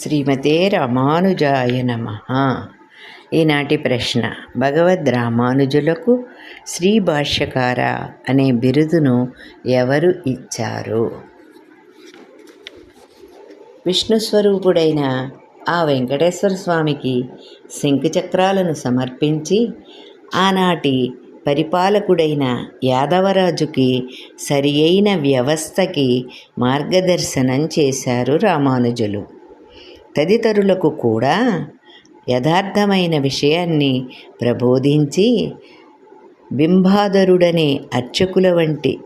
శ్రీమతే రామానుజాయ నమ. ఈనాటి ప్రశ్న భగవద్ రామానుజులకు శ్రీ భాష్యకార అనే బిరుదును ఎవరు ఇచ్చారు? విష్ణు స్వరూపుడైన ఆ వెంకటేశ్వర స్వామికి శంఖచక్రాలను సమర్పించి ఆనాటి పరిపాలకుడైన యాదవరాజుకి సరియైన వ్యవస్థకి మార్గదర్శనం చేశారు రామానుజులు. తదితరులకు కూడా యథార్థమైన విషయాన్ని ప్రబోధించి బింబాధరుడనే అర్చకుల వంటి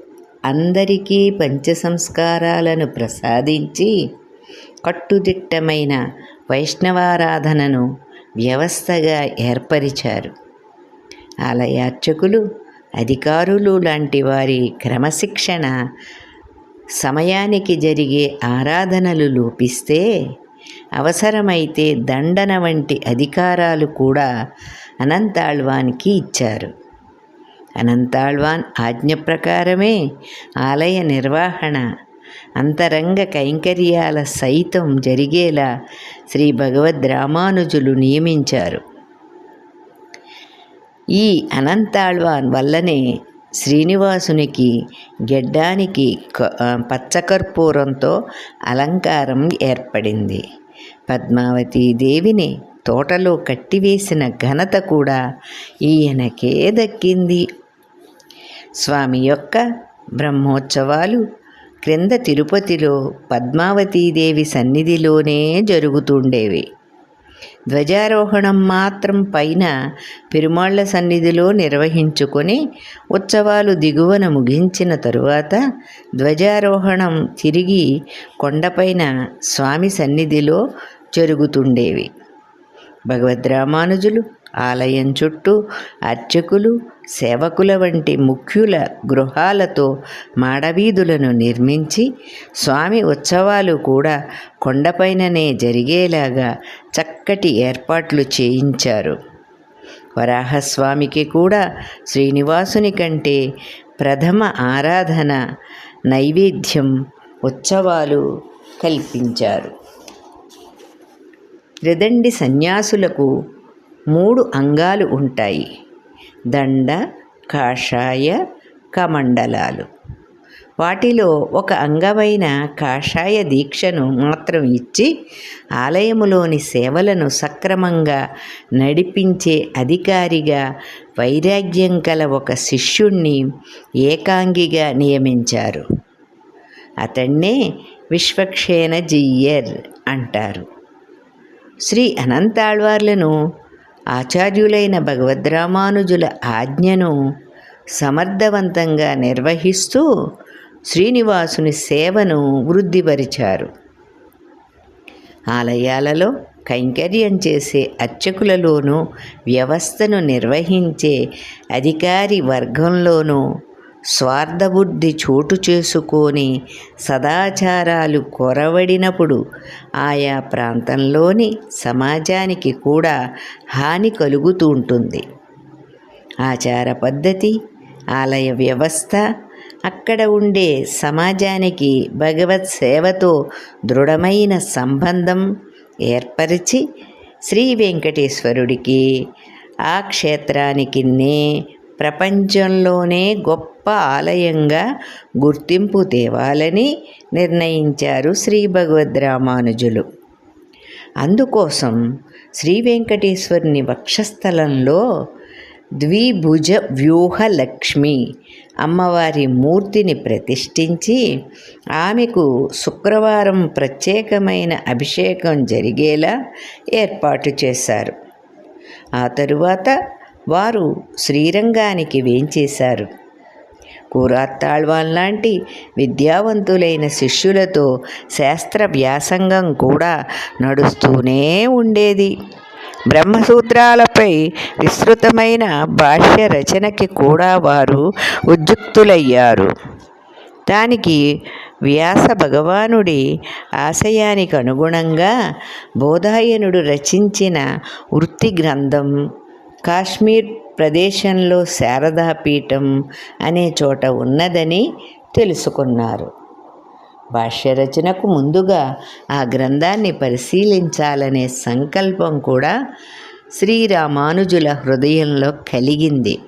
అందరికీ పంచసంస్కారాలను ప్రసాదించి కట్టుదిట్టమైన వైష్ణవారాధనను వ్యవస్థగా ఏర్పరిచారు. ఆలయార్చకులు అధికారులు లాంటి వారి క్రమశిక్షణ సమయానికి జరిగే ఆరాధనలు లోపిస్తే అవసరమైతే దండన వంటి అధికారాలు కూడా అనంతాళ్వానికి ఇచ్చారు. అనంతాళ్వాన్ ఆజ్ఞ ప్రకారమే ఆలయ నిర్వహణ అంతరంగ కైంకర్యాల సైతం జరిగేలా శ్రీ భగవద్ రామానుజులు నియమించారు. ఈ అనంతాళ్వాన్ వల్లనే శ్రీనివాసునికి గెడ్డానికి పచ్చకర్పూరంతో అలంకారం ఏర్పడింది. పద్మావతి దేవిని తోటలో కట్టివేసిన ఘనత కూడా ఈయనకే దక్కింది. స్వామి యొక్క బ్రహ్మోత్సవాలు క్రింద తిరుపతిలో పద్మావతీదేవి సన్నిధిలోనే జరుగుతుండేవి. ధ్వజారోహణం మాత్రం పైన పెరుమాళ్ళ సన్నిధిలో నిర్వహించుకొని ఉత్సవాలు దిగువన ముగించిన తరువాత ధ్వజారోహణం తిరిగి కొండపైన స్వామి సన్నిధిలో జరుగుతుండేవి. భగవద్ రామానుజులు ఆలయం చుట్టూ అర్చకులు సేవకుల వంటి ముఖ్యుల గృహాలతో మాడవీధులను నిర్మించి స్వామి ఉత్సవాలు కూడా కొండపైననే జరిగేలాగా చక్కటి ఏర్పాట్లు చేయించారు. వరాహస్వామికి కూడా శ్రీనివాసుని కంటే ప్రథమ ఆరాధన నైవేద్యం ఉత్సవాలు కల్పించారు. రిదండి సన్యాసులకు మూడు అంగాలు ఉంటాయి. దండ కాషాయ కమండలాలు. వాటిలో ఒక అంగమైన కాషాయ దీక్షను మాత్రం ఇచ్చి ఆలయములోని సేవలను సక్రమంగా నడిపించే అధికారిగా వైరాగ్యం కల ఒక శిష్యుణ్ణి ఏకాంగిగా నియమించారు. అతన్నే విశ్వక్షేణ జీయర్ అంటారు. శ్రీ అనంతాళ్వార్లను ఆచార్యులైన భగవద్రామానుజుల ఆజ్ఞను సమర్థవంతంగా నిర్వహిస్తూ శ్రీనివాసుని సేవను వృద్ధిపరిచారు. ఆలయాలలో కైంకర్యం చేసే అర్చకులలోనూ వ్యవస్థను నిర్వహించే అధికారి వర్గంలోనూ స్వార్థబుద్ధి చోటు చేసుకొని సదాచారాలు కొరవడినప్పుడు ఆయా ప్రాంతంలోని సమాజానికి కూడా హాని కలుగుతూ ఉంటుంది. ఆచార పద్ధతి ఆలయ వ్యవస్థ అక్కడ ఉండే సమాజానికి భగవత్ సేవతో దృఢమైన సంబంధం ఏర్పరిచి శ్రీ వెంకటేశ్వరుడికి ఆ క్షేత్రానికినే ప్రపంచంలోనే గొప్ప ఆలయంగా గుర్తింపు తేవాలని నిర్ణయించారు శ్రీ భగవద్ రామానుజులు. అందుకోసం శ్రీ వెంకటేశ్వరుని వక్షస్థలంలో ద్విభుజ వ్యూహ లక్ష్మి అమ్మవారి మూర్తిని ప్రతిష్ఠించి ఆమెకు శుక్రవారం ప్రత్యేకమైన అభిషేకం జరిగేలా ఏర్పాటు చేశారు. ఆ తరువాత వారు శ్రీరంగానికి వేంచేశారు. కూరాత్తాళ్వాన్ లాంటి విద్యావంతులైన శిష్యులతో శాస్త్ర వ్యాసంగం కూడా నడుస్తూనే ఉండేది. బ్రహ్మసూత్రాలపై విస్తృతమైన భాష్య రచనకి కూడా వారు ఉద్యుక్తులయ్యారు. దానికి వ్యాస భగవానుడి ఆశయానికి అనుగుణంగా బోధాయనుడు రచించిన వృత్తి గ్రంథం కాశ్మీర్ ప్రదేశంలో శారదాపీఠం అనే చోట ఉన్నదని తెలుసుకున్నారు. భాష్య రచనకు ముందుగా ఆ గ్రంథాన్ని పరిశీలించాలనే సంకల్పం కూడా శ్రీరామానుజుల హృదయంలో కలిగింది.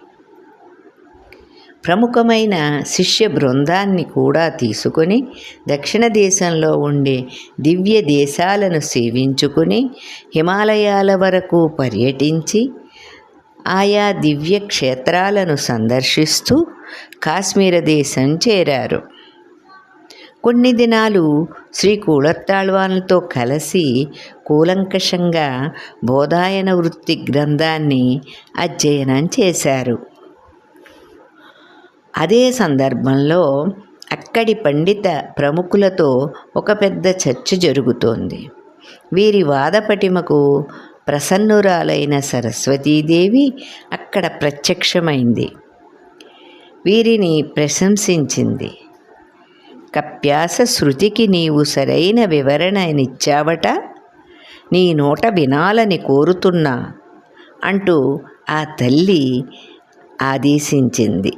ప్రముఖమైన శిష్య బృందాన్ని కూడా తీసుకొని దక్షిణ దేశంలో ఉండే దివ్య దేశాలను సేవించుకుని హిమాలయాల వరకు పర్యటించి ఆయా దివ్య క్షేత్రాలను సందర్శిస్తూ కాశ్మీర దేశం చేరారు. కొన్ని దినాలు శ్రీ కూలత్తాళ్వాన్లతో కలిసి కూలంకషంగా బోధాయన వృత్తి గ్రంథాన్ని అధ్యయనం చేశారు. అదే సందర్భంలో అక్కడి పండిత ప్రముఖులతో ఒక పెద్ద చర్చ జరుగుతోంది. వీరి వాదపటిమకు ప్రసన్నురాలైన సరస్వతీదేవి అక్కడ ప్రత్యక్షమైంది. వీరిని ప్రశంసించింది. కప్యాస శృతికి నీవు సరైన వివరణనిచ్చావట నీ నోట వినాలని కోరుతున్నా అంటూ ఆ తల్లి ఆదేశించింది.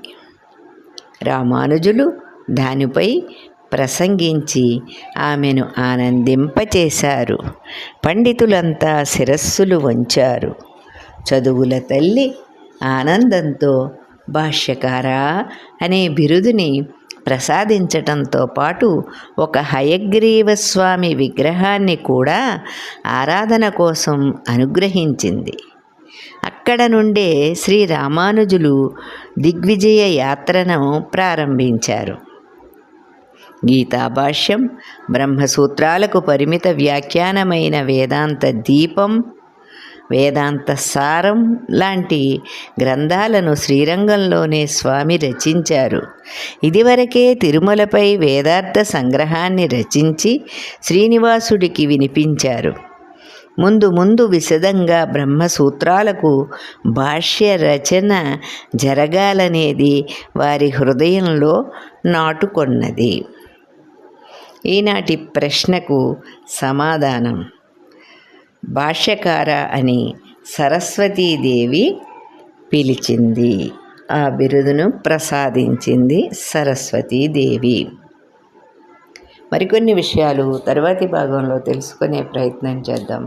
రామానుజులు దానిపై ప్రసంగించి ఆమెను ఆనందింపచేశారు. పండితులంతా శిరస్సులు వంచారు. చదువుల తల్లి ఆనందంతో భాష్యకారా అనే బిరుదుని ప్రసాదించటంతో పాటు ఒక హయగ్రీవ స్వామి విగ్రహాన్ని కూడా ఆరాధన కోసం అనుగ్రహించింది. అక్కడ నుండే శ్రీ రామానుజులు దిగ్విజయ యాత్రను ప్రారంభించారు. గీతాభాష్యం బ్రహ్మసూత్రాలకు పరిమిత వ్యాఖ్యానమైన వేదాంత దీపం వేదాంత సారం లాంటి గ్రంథాలను శ్రీరంగంలోనే స్వామి రచించారు. ఇదివరకే తిరుమలపై వేదార్థ సంగ్రహాన్ని రచించి శ్రీనివాసుడికి వినిపించారు. ముందు ముందు విశదంగా బ్రహ్మసూత్రాలకు భాష్య రచన జరగాలనేది వారి హృదయంలో నాటుకొన్నది. ఈనాటి ప్రశ్నకు సమాధానం. భాష్యకార అని సరస్వతీదేవి పిలిచింది. ఆ బిరుదును ప్రసాదించింది సరస్వతీదేవి మరికొన్ని విషయాలు తర్వాతి భాగంలో తెలుసుకునే ప్రయత్నం చేద్దాం.